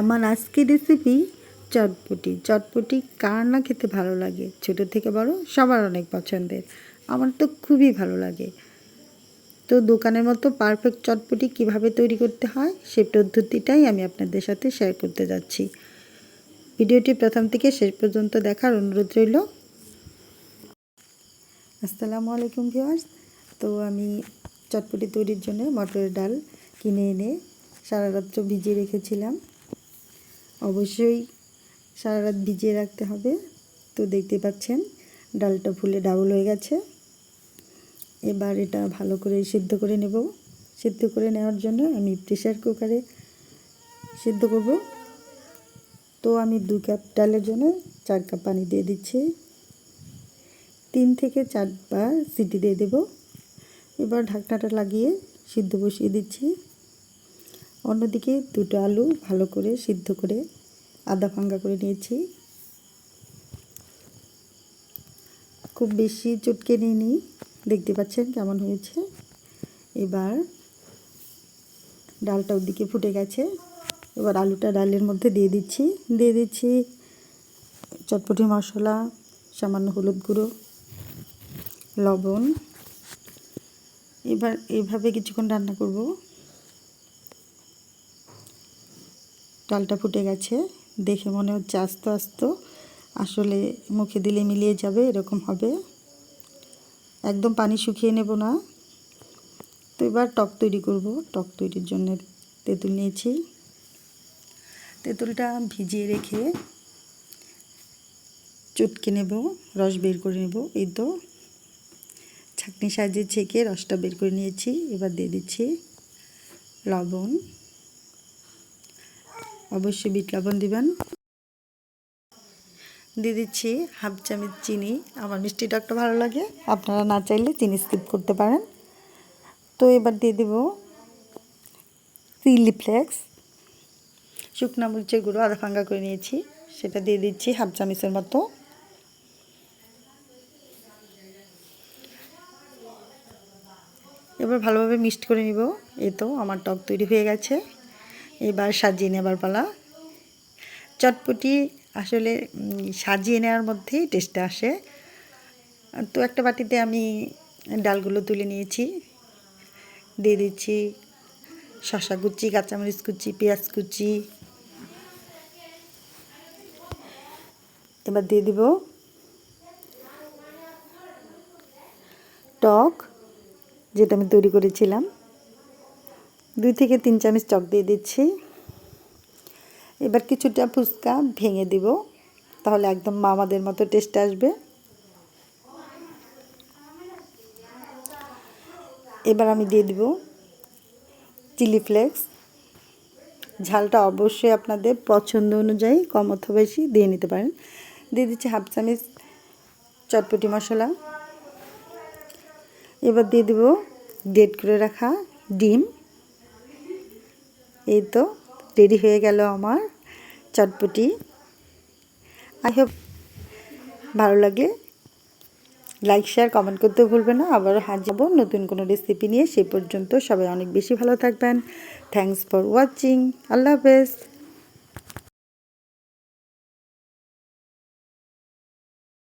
আমার আজকের রেসিপি চটপটি। চটপটি কার না খেতে ভালো লাগে? ছোট থেকে বড়, সবার অনেক পছন্দের। আমার তো খুবই ভালো লাগে। তো দোকানের মতো পারফেক্ট চটপটি কীভাবে তৈরি করতে হয়, সে পদ্ধতিটাই আমি আপনাদের সাথে শেয়ার করতে যাচ্ছি। ভিডিওটি প্রথম থেকে শেষ পর্যন্ত দেখার অনুরোধ রইল। আসসালামু আলাইকুম ভিউয়ার্স তো আমি চটপটি তৈরির জন্য মটরের ডাল কিনে এনে সারা রাত্র ভিজিয়ে রেখেছিলাম। অবশ্যই সারা রাত ভিজিয়ে রাখতে হবে। তো দেখতে পাচ্ছেন, ডালটা ফুলে ডাবল হয়ে গেছে। এবার এটা ভালো করে সিদ্ধ করে নেব। সিদ্ধ করে নেওয়ার জন্য আমি প্রেশার কুকারে সিদ্ধ করব। তো আমি দু কাপ ডালের জন্য চার কাপ পানি দিয়ে দিচ্ছি। তিন থেকে চারবার সিটি দিয়ে দেব। এবার ঢাকনাটা লাগিয়ে সিদ্ধ বসিয়ে দিচ্ছি। অন্যদিকে দুটো আলু ভালো করে সিদ্ধ করে আদা ভাঙ্গা করে নিয়েছি। খুব বেশি চটকে নিইনি। দেখতে পাচ্ছেন কেমন হয়েছে। এবার ডালটা ওদিকে ফুটে গেছে। এবার আলুটা ডালের মধ্যে দিয়ে দিচ্ছি। দিয়ে দিচ্ছি চটপটি মশলা, সামান্য হলুদ গুঁড়ো, লবণ। এবার এভাবে কিছুক্ষণ রান্না করব। ডালটা ফুটে গেছে। দেখে মনে হচ্ছে আস্তে আস্তে আসলে মুখে দিলে মিলিয়ে যাবে, এরকম হবে। একদম পানি শুকিয়ে নেব না। তো এবার টক তৈরি করব। টক তৈরির জন্য তেঁতুল নিয়েছি। তেঁতুলটা ভিজিয়ে রেখে চটকে নেব, রস বের করে নেব। এই তো ছাঁকনি সাহায্যে ছেঁকে রসটা বের করে নিয়েছি। এবার দিয়ে দিচ্ছি লবণ। অবশ্যই বিট লবণ দিবেন। দিয়ে দিচ্ছি হাফ চামচ চিনি। আমার মিষ্টি টকটা ভালো লাগে। আপনারা না চাইলে চিনি স্কিপ করতে পারেন। তো এবার দিয়ে দেব চিলি ফ্লেক্স শুকনা মরিচের গুঁড়ো আধা ফাঙ্গা করে নিয়েছি। সেটা দিয়ে দিচ্ছি হাফ চামচের মতো। এবার ভালোভাবে মিক্সড করে নিব। এই তো আমার টক তৈরি হয়ে গেছে। এবার সাজিয়ে নেবার পালা। চটপটি আসলে সাজিয়ে নেওয়ার মধ্যেই টেস্টটা আসে। তো একটা বাটিতে আমি ডালগুলো তুলে নিয়েছি। দিয়ে দিচ্ছি শশা কুচি, কাঁচামরিচ কুচি, পেঁয়াজ কুচি। এবার দিয়ে দিব টক, যেটা আমি তৈরি করেছিলাম। দুই থেকে তিন চামচ চক দিয়ে দিচ্ছি। এবার কিছুটা ফুচকা ভেঙে দিব, তাহলে একদম মামাদের মতো টেস্ট আসবে। এবার আমি দিয়ে দিব চিলি ফ্লেক্স ঝালটা অবশ্যই আপনাদের পছন্দ অনুযায়ী, কম অথবা বেশি দিয়ে নিতে পারেন। দিয়ে দিচ্ছি হাফ চামচ চটপটি মশলা। এবার দিয়ে দেব ডেট করে রাখা ডিম। এই তো, রেডি হয়ে গেল আমার চটপটি। আই হোপ ভালো লাগে লাইক শেয়ার কমেন্ট করতে ভুলবেন না। আবার হাত যাব নতুন কোনো রেসিপি নিয়ে। সে পর্যন্ত সবাই অনেক বেশি ভালো থাকবেন। থ্যাংকস ফর ওয়াচিং আল্লাহ হাফেজ।